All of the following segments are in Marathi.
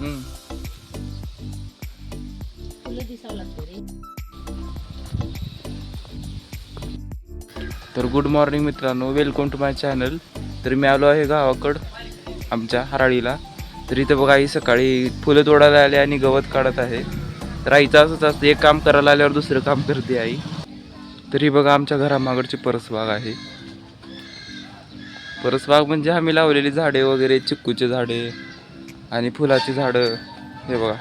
फुलं दिसावं लागतं रे. तर गुड मॉर्निंग मित्रांनो वेलकम टू माय चॅनल तर मी आलो आहे गावाकड आमच्या हराळीला. तर इथं बघा आई सकाळी फुलं तोडायला आले आणि गवत काढत आहे. तर आईचं असंच असतं एक काम करायला आल्यावर दुसरं काम करते आई. तरी बघा आमच्या घरामागडची परसबाग आहे. परसबाग म्हणजे आम्ही लावलेली झाडे वगैरे चिक्कूचे झाडे. आणि फुलाची झाडं हे बघा.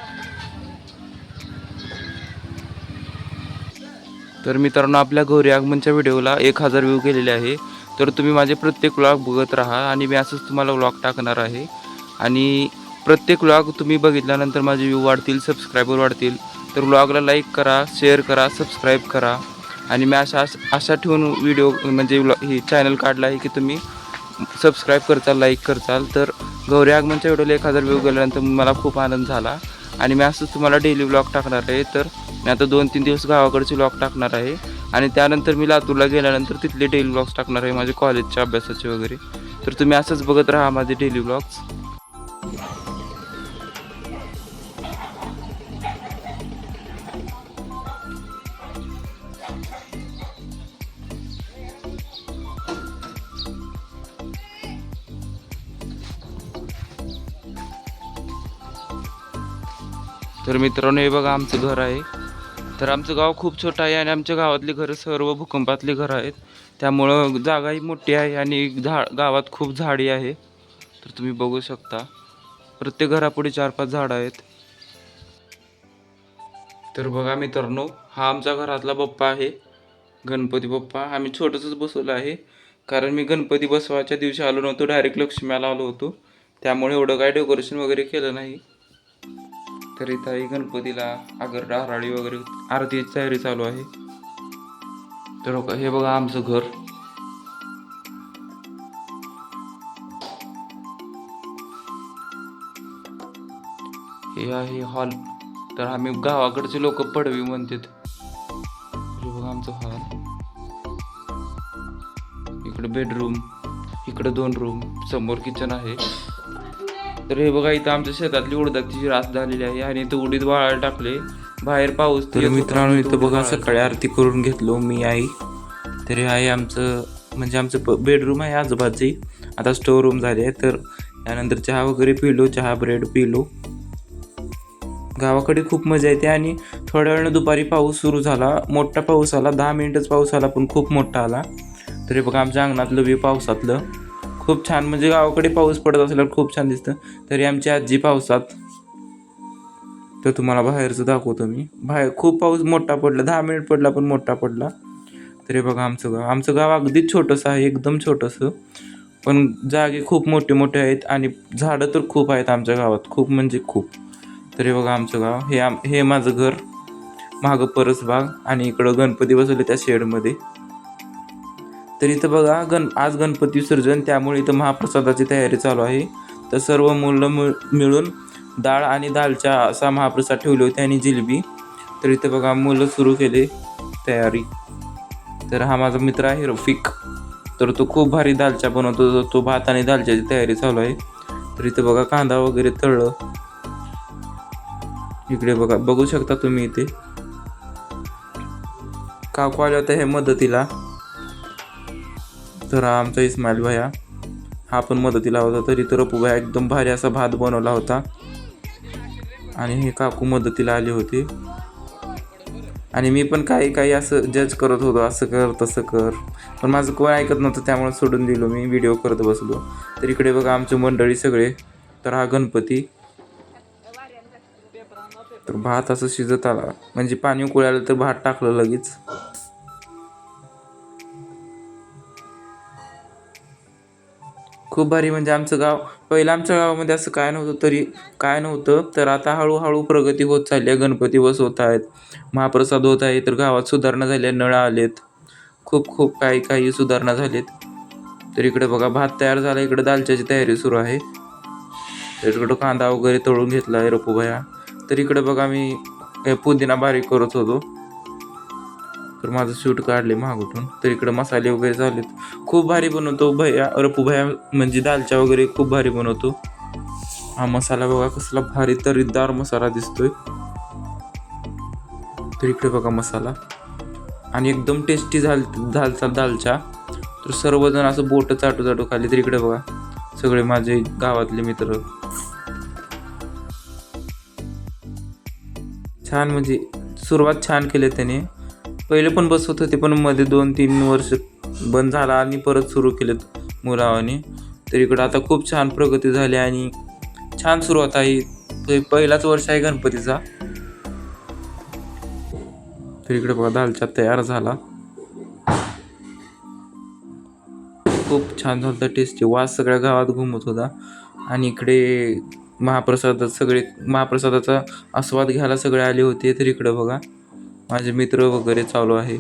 तर मित्रांनो आपल्या गौरी आगमनच्या व्हिडिओला एक हजार व्ह्यू केलेले आहे. तर तुम्ही माझे प्रत्येक व्लॉग बघत राहा आणि मी असंच तुम्हाला व्लॉग टाकणार आहे. आणि प्रत्येक व्लॉग तुम्ही बघितल्यानंतर माझे व्ह्यू वाढतील सबस्क्रायबर वाढतील. तर व्लॉगला लाईक करा शेअर करा सबस्क्राईब करा. आणि मी अशा अशा ठेवून व्हिडिओ म्हणजे व्लॉ- हे चॅनल काढलं आहे की तुम्ही सबस्क्राईब करचाल लाईक करचाल तर गौरी आगमनच्या व्हिडिओला एक हजार व्ह्यू गेल्यानंतर मला खूप आनंद झाला. आणि मी असंच तुम्हाला डेली ब्लॉग टाकणार आहे. तर मी आता दोन तीन दिवस गावाकडचे ब्लॉग टाकणार आहे. आणि त्यानंतर मी लातूरला गेल्यानंतर तिथले डेली ब्लॉग्स टाकणार आहे. माझे कॉलेजच्या अभ्यासाचे वगैरे. तर तुम्ही असंच बघत राहा माझे डेली ब्लॉग्स तर मित्रांनो हे बघा आमचं घर आहे. तर आमचं गाव खूप छोटं आहे आणि आमच्या गावातली घरं सर्व भूकंपातली घरं आहेत. त्यामुळं जागाही मोठी आहे आणि झा गावात खूप झाडी आहे. तर तुम्ही बघू शकता. प्रत्येक घरापुढे चार पाच झाडं आहेत. तर बघा मित्रांनो हा आमच्या घरातला बाप्पा आहे. गणपती बाप्पा आम्ही छोटंसंच बसवलं आहे. कारण मी गणपती बसवायच्या दिवशी आलो नव्हतो डायरेक्ट लक्ष्मीला आलो होतो. त्यामुळे एवढं काय डेकोरेशन वगैरे केलं नाही. तर इथं आहे गणपतीला आगर राहराळी वगैरे आरतीची तयारी चालू आहे. तर हो हे बघा आमचं घर. हे आहे हॉल तर आम्ही गावाकडचे लोक पडवी म्हणतात. हे बघा आमचं हॉल इकडे बेडरूम इकडे दोन रूम समोर किचन आहे. तर हे बघा इथं आमच्या शेतातली उडदाची रास झालेली आहे आणि इथं उडीद वाळायला टाकले. बाहेर पाऊस तर मित्रांनो इथं बघा सकाळी आरती करून घेतलो मी आई. तर हे आहे आमचं म्हणजे आमचं बेडरूम आहे आजोबाची आता स्टोर रूम झाली आहे तर त्यानंतर चहा वगैरे पिलो चहा ब्रेड पिलो. गावाकडे खूप मजा येते आणि थोड्या वेळानं दुपारी पाऊस सुरू झाला. मोठा पाऊस आला दहा मिनिटच पाऊस आला पण खूप मोठा आला. तरी बघा आमच्या अंगणातलं बी पावसातलं. खूप छान म्हणजे गावाकडे पाऊस पडत असल्यावर खूप छान दिसतं. तरी आमची आजी पावसात तर तुम्हाला बाहेरचं दाखवतो मी. बाहेर खूप पाऊस मोठा पडला दहा मिनिट पडला पण मोठा पडला. तरी बघा आमचं गाव. आमचं गाव अगदीच छोटंसं आहे एकदम छोटंसं. पण जागे खूप मोठे मोठे आहेत आणि झाडं तर खूप आहेत आमच्या गावात. खूप म्हणजे खूप. तरी बघा आमचं गाव. हे आम हे माझं घर. मागं परसबाग आणि इकडं गणपती बसवले त्या शेडमध्ये. तर इथं बघा गण आज गणपती विसर्जन त्यामुळे इथं महाप्रसादाची तयारी चालू आहे. तर सर्व मुलं मिळ मिळून डाळ आणि दालच्या असा महाप्रसाद ठेवले होते आणि जिलेबी. तर इथं बघा मुलं सुरू केले तयारी. तर हा माझा मित्र आहे रफिक. तर तो खूप भारी दालच्या बनवतो. तर तो भात आणि दालच्याची तयारी चालू आहे. तर इथं बघा कांदा वगैरे तळलं. इकडे बघा बघू शकता तुम्ही इथे. काकू आल्या होत्या हे मदतीला. तर हा आमचा इस्माईल भैया हा पण मदतीला होता तरी तर भैया एकदम भारी असा भात बनवला होता. आणि हे काकू मदतीला आले होते. आणि मी पण काही काही असं जज करत होतो असं कर तसं कर. पण माझं कोण ऐकत नव्हतं त्यामुळे सोडून दिलो मी व्हिडिओ करत बसलो. तर इकडे बघा आमचे मंडळी सगळे तर हा गणपती. तर भात असं शिजत आला. म्हणजे पाणी उकळालं तर भात टाकलं लगेच. खूप भारी म्हणजे आमचं गाव पहिलं आमच्या गावामध्ये असं काय नव्हतं तरी काय नव्हतं तर आता हळूहळू प्रगती होत चालली आहे गणपती बसवत आहेत महाप्रसाद होत आहे तर गावात सुधारणा झाल्या नळ आलेत खूप खूप काही काही सुधारणा झालेत. तर इकडे बघा भात तयार झाला इकडे दालच्याची तयारी सुरू आहे. तर इकडं कांदा वगैरे तळून घेतला आहे रपूबाया तर इकडे बघा मी पुदिना बारीक करत होतो. तर माझं शूट काढले मागून तर इकडं मसाले वगैरे झालेत. खूप भारी बनवतो भैया रपू भैया म्हणजे दालच्या वगैरे खूप भारी बनवतो. हा मसाला बघा कसला भारी तरीदार मसाला दिसतोय. तर इकडे बघा मसाला. आणि एकदम टेस्टी झाल झालचा दालचा. तर सर्वजण असं बोट चाटू चाटू खाली तर इकडे बघा सगळे माझे गावातले मित्र. छान म्हणजे सुरुवात छान केली त्याने. पहिले पण बसवत होते पण मध्ये दोन तीन वर्ष बंद झाला आणि परत सुरू केलेत मुलावाने. तर इकडं आता खूप छान प्रगती झाली आणि छान सुरुवात आहे. पहिलाच वर्ष आहे गणपतीचा. तर इकडे बघा दालचा तयार झाला. खूप छान झालं टेस्टी वास सगळ्या गावात घुमत होता. आणि इकडे महाप्रसादात सगळे महाप्रसादाचा आस्वाद घ्यायला सगळे आले होते. तर इकडे बघा. माझे मित्र वगैरे चालू आहे.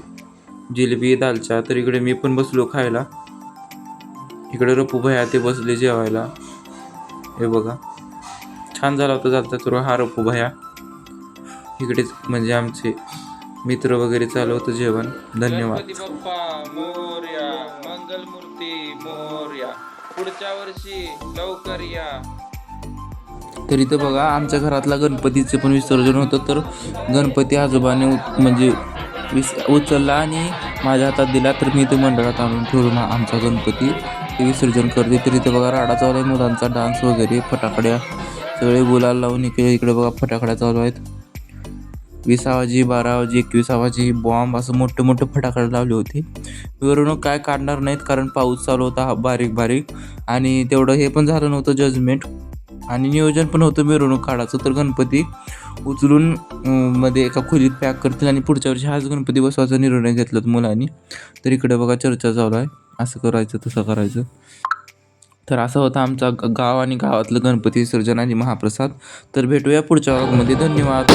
जिलेबी दालचा तर इकडे मी पण बसलो खायला. इकडे रपू भया ते बसले जेवायला. हे बघा. छान झाला होता जाता तर हा रपू भया. इकडेच म्हणजे आमचे मित्र वगैरे चालू होतं जेवण. धन्यवाद. मोर्या मंगलमूर्ती मोर्या. पुढच्या वर्षी लवकर या. तर इथं बघा आमच्या घरातला गणपतीचं पण विसर्जन होतं. तर गणपती आजोबाने म्हणजे विस उचलला आणि माझ्या हातात दिला. तर मी ते मंडळात आणून ठेवून ना आमचा गणपती. ते विसर्जन करते. तर इथं बघा राडा चालू आहे. मुलांचा डान्स वगैरे फटाकड्या सगळे बोलायला लावून इकडे इकडे बघा फटाकड्या चालू आहेत. वीस आवाजी बारा आवाजी एकवीस आवाजी बॉम्ब असं मोठे मोठे फटाकडे लावले होते. मिरवणूक काय काढणार नाहीत कारण पाऊस चालू होता बारीक बारीक. आणि तेवढं हे पण झालं नव्हतं जजमेंट. आणि नियोजन पण होतं मिरवणूक काढायचं. तर गणपती उचलून मध्ये एका खोलीत पॅक करतील आणि पुढच्या वर्षी हाच गणपती बसवायचा निर्णय घेतला मुलांनी. तर इकडे बघा चर्चा चालू आहे. असं करायचं तसं करायचं. तर असं होतं आमचा ग- गाव आणि गावातलं गणपती विसर्जन आणि महाप्रसाद. तर भेटूया पुढच्या भागामध्ये धन्यवाद.